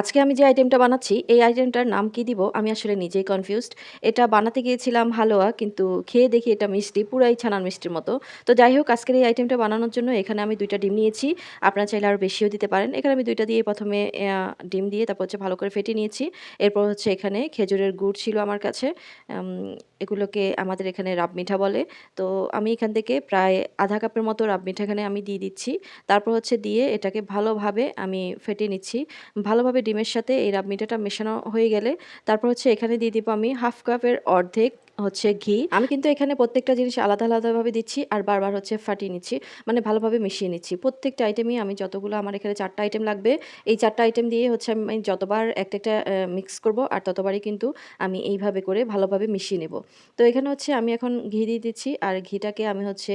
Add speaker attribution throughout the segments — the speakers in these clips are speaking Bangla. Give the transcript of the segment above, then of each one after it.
Speaker 1: আজকে আমি যে আইটেমটা বানাচ্ছি, এই আইটেমটার নাম কি দিব? আমি আসলে নিজেই কনফিউজড এটা বানাতে গিয়েছিলাম হালুয়া, কিন্তু খেয়ে দেখি এটা মিষ্টি, পুরাই ছানার মিষ্টির মতো। তো যাই হোক, আজকের এই আইটেমটা বানানোর জন্য এখানে আমি দুইটা ডিম নিয়েছি। আপনারা চাইলে আরও বেশিও দিতে পারেন। এখানে আমি দুইটা দিয়ে প্রথমে ডিম দিয়ে তারপর হচ্ছে ভালো করে ফেটে নিয়েছি। এরপর হচ্ছে এখানে খেজুরের গুড় ছিল আমার কাছে। এগুলোকে আমাদের এখানে রাব মিঠা বলে। তো আমি এখান থেকে প্রায় আধা কাপের মতো রাব মিঠা এখানে আমি দিয়ে দিচ্ছি। তারপর হচ্ছে দিয়ে এটাকে ভালোভাবে আমি ফেটে নিচ্ছি। ভালোভাবে ডিমের সাথে এই রাব মিঠাটা মেশানো হয়ে গেলে তারপর হচ্ছে এখানে দিয়ে দিব আমি হাফ কাপের অর্ধেক হচ্ছে ঘি। আমি কিন্তু এখানে প্রত্যেকটা জিনিস আলাদা আলাদাভাবে দিচ্ছি আর বারবার হচ্ছে ফাটিয়ে নিচ্ছি মানে ভালোভাবে মিশিয়ে নিচ্ছি। প্রত্যেকটা আইটেমই আমি যতগুলো আমার এখানে চারটা আইটেম লাগবে, এই চারটা আইটেম দিয়ে হচ্ছে আমি যতবার একটা একটা মিক্স করব আর ততবারই কিন্তু আমি এইভাবে করে ভালোভাবে মিশিয়ে নেব। তো এখানে হচ্ছে আমি এখন ঘি দিয়ে দিচ্ছি আর ঘিটাকে আমি হচ্ছে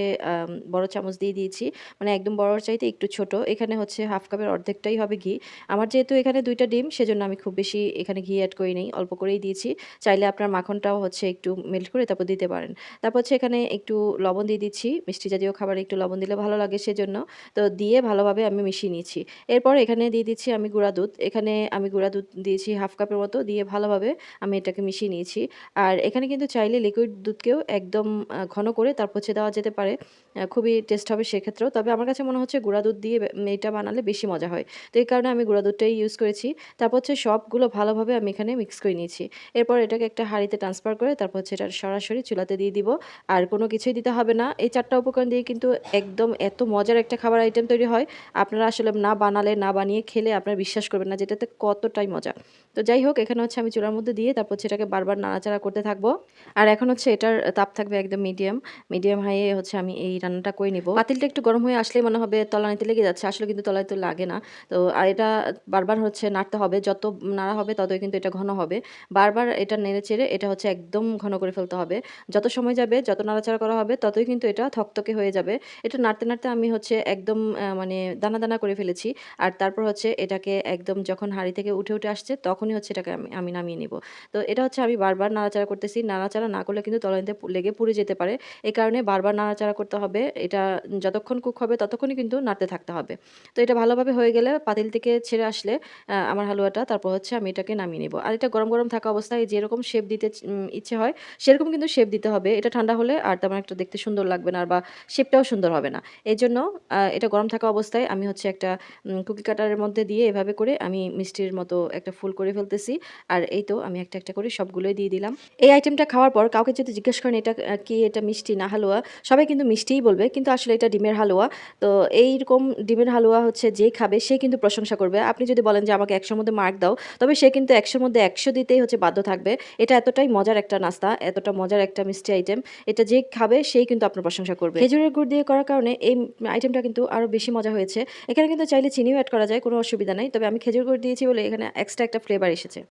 Speaker 1: বড় চামচ দিয়ে দিয়েছি মানে একদম বড় চাইতে একটু ছোট। এখানে হচ্ছে হাফ কাপের অর্ধেকটাই হবে ঘি। আমার যেহেতু এখানে দুইটা ডিম, সেজন্য আমি খুব বেশি এখানে ঘি অ্যাড করি নেই, অল্প করেই দিয়েছি। চাইলে আপনার মাখনটাও হচ্ছে একটু মেল্ট করে তারপর দিতে পারেন। তারপর হচ্ছে এখানে একটু লবণ দিয়ে দিচ্ছি, মিষ্টি জাতীয় খাবারে একটু লবণ দিলে ভালো লাগে সেজন্য। তো দিয়ে ভালোভাবে আমি মিশিয়ে নিয়েছি। এরপর এখানে দিয়ে দিচ্ছি আমি গুঁড়া দুধ। এখানে আমি গুঁড়া দুধ দিয়েছি হাফ কাপের মতো, দিয়ে ভালোভাবে আমি এটাকে মিশিয়ে নিয়েছি। আর এখানে কিন্তু চাইলে লিকুইড দুধকেও একদম ঘন করে তারপর হচ্ছে দেওয়া যেতে পারে। খুবই টেস্ট হবে সেক্ষেত্রেও। তবে আমার কাছে মনে হচ্ছে গুঁড়া দুধ দিয়ে এটা বানালে বেশি মজা হয়। তো এই কারণে আমি গুঁড়া দুধটাই ইউজ করেছি। তারপর হচ্ছে সবগুলো ভালোভাবে আমি এখানে মিক্স করে নিয়েছি। এরপর এটাকে একটা হাঁড়িতে ট্রান্সফার করে তারপর হচ্ছে এটা সরাসরি চুলাতে দিয়ে দিব। আর কোনো কিছুই দিতে হবে না। এই চারটা উপকরণ দিয়ে কিন্তু একদম এত মজার একটা খাবার আইটেম তৈরি হয়। আপনারা আসলে না বানালে, না বানিয়ে খেলে আপনারা বিশ্বাস করবেন না যেটাতে কতটাই মজা। তো যাই হোক, এখানে হচ্ছে আমি চুলার মধ্যে দিয়ে তারপর এটাকে বারবার নাড়াচাড়া করতে থাকব। আর এখন হচ্ছে এটার তাপ থাকবে একদম মিডিয়াম মিডিয়াম হাইয়ে হচ্ছে আমি এই রান্নাটা করে নিব। পাতিলটা একটু গরম হয়ে আসলেই মনে হবে তলানিতে লেগে যাচ্ছে। আসলে কিন্তু তলায় তো লাগে না। তো আর এটা বারবার হচ্ছে নাড়তে হবে। যত নাড়া হবে ততই কিন্তু এটা ঘন হবে। বারবার এটা নেড়ে চেড়ে এটা হচ্ছে একদম ঘন করে ফেলতে হবে। যত সময় যাবে, যত নাড়াচাড়া করা হবে, ততই কিন্তু এটা থকথকে হয়ে যাবে। এটা নাড়তে নাড়তে আমি হচ্ছে একদম মানে দানা দানা করে ফেলেছি। আর তারপর হচ্ছে এটাকে একদম যখন হাঁড়ি থেকে উঠে উঠে আসছে, তখনই হচ্ছে এটাকে আমি আমি নামিয়ে নিব। তো এটা হচ্ছে আমি বারবার নাড়াচাড়া করতেছি। নাড়াচাড়া না করলে কিন্তু তলানিতে লেগে পুড়ে যেতে পারে। এই কারণে বারবার নাড়াচাড়া করতে হবে। এটা যতক্ষণ কুক হবে, ততক্ষণই কিন্তু নাড়তে থাকতে হবে। তো এটা ভালোভাবে হয়ে গেলে পাতিল থেকে ছেড়ে আসলে আমার হালুয়াটা, তারপর হচ্ছে আমি এটাকে নামিয়ে নেব। আর এটা গরম গরম থাকা অবস্থায় যেরকম শেপ দিতে ইচ্ছে হয় সেরকম কিন্তু শেপ দিতে হবে। এটা ঠান্ডা হলে আর তেমন একটা দেখতে সুন্দর লাগবে না আর বা শেপটাও সুন্দর হবে না। এই জন্য এটা গরম থাকা অবস্থায় আমি হচ্ছে একটা কুকি কাটারের মধ্যে দিয়ে এভাবে করে আমি মিষ্টির মতো একটা ফুল করে ফেলতেছি। আর এই তো আমি একটা একটা করে সবগুলোই দিয়ে দিলাম। এই আইটেমটা খাওয়ার পর কাউকে যদি জিজ্ঞেস করেন এটা কি এটা মিষ্টি না হালুয়া, সবাই কিন্তু মিষ্টিই বলবে। কিন্তু আসলে এটা ডিমের হালুয়া। তো এইরকম ডিমের হালুয়া হচ্ছে যে খাবে, সে কিন্তু প্রশংসা করবে। আপনি যদি বলেন যে আমাকে একশোর মধ্যে মার্ক দাও, তবে সে কিন্তু একশোর মধ্যে একশো দিতেই হচ্ছে বাধ্য থাকবে। এটা এতটাই মজার একটা নাস্তা। এতটা মজার একটা মিষ্টি আইটেম এটা যে খাবে, সেই কিন্তু আপনার প্রশংসা করবে। খেজুরের গুড় দিয়ে করার কারণে এই আইটেমটা কিন্তু আরও বেশি মজা হয়েছে। এখানে কিন্তু চাইলে চিনিও অ্যাড করা যায়, কোনো অসুবিধা নেই। তবে আমি খেজুর গুড় দিয়েছি বলে এখানে এক্সট্রা একটা ফ্লেভার এসেছে।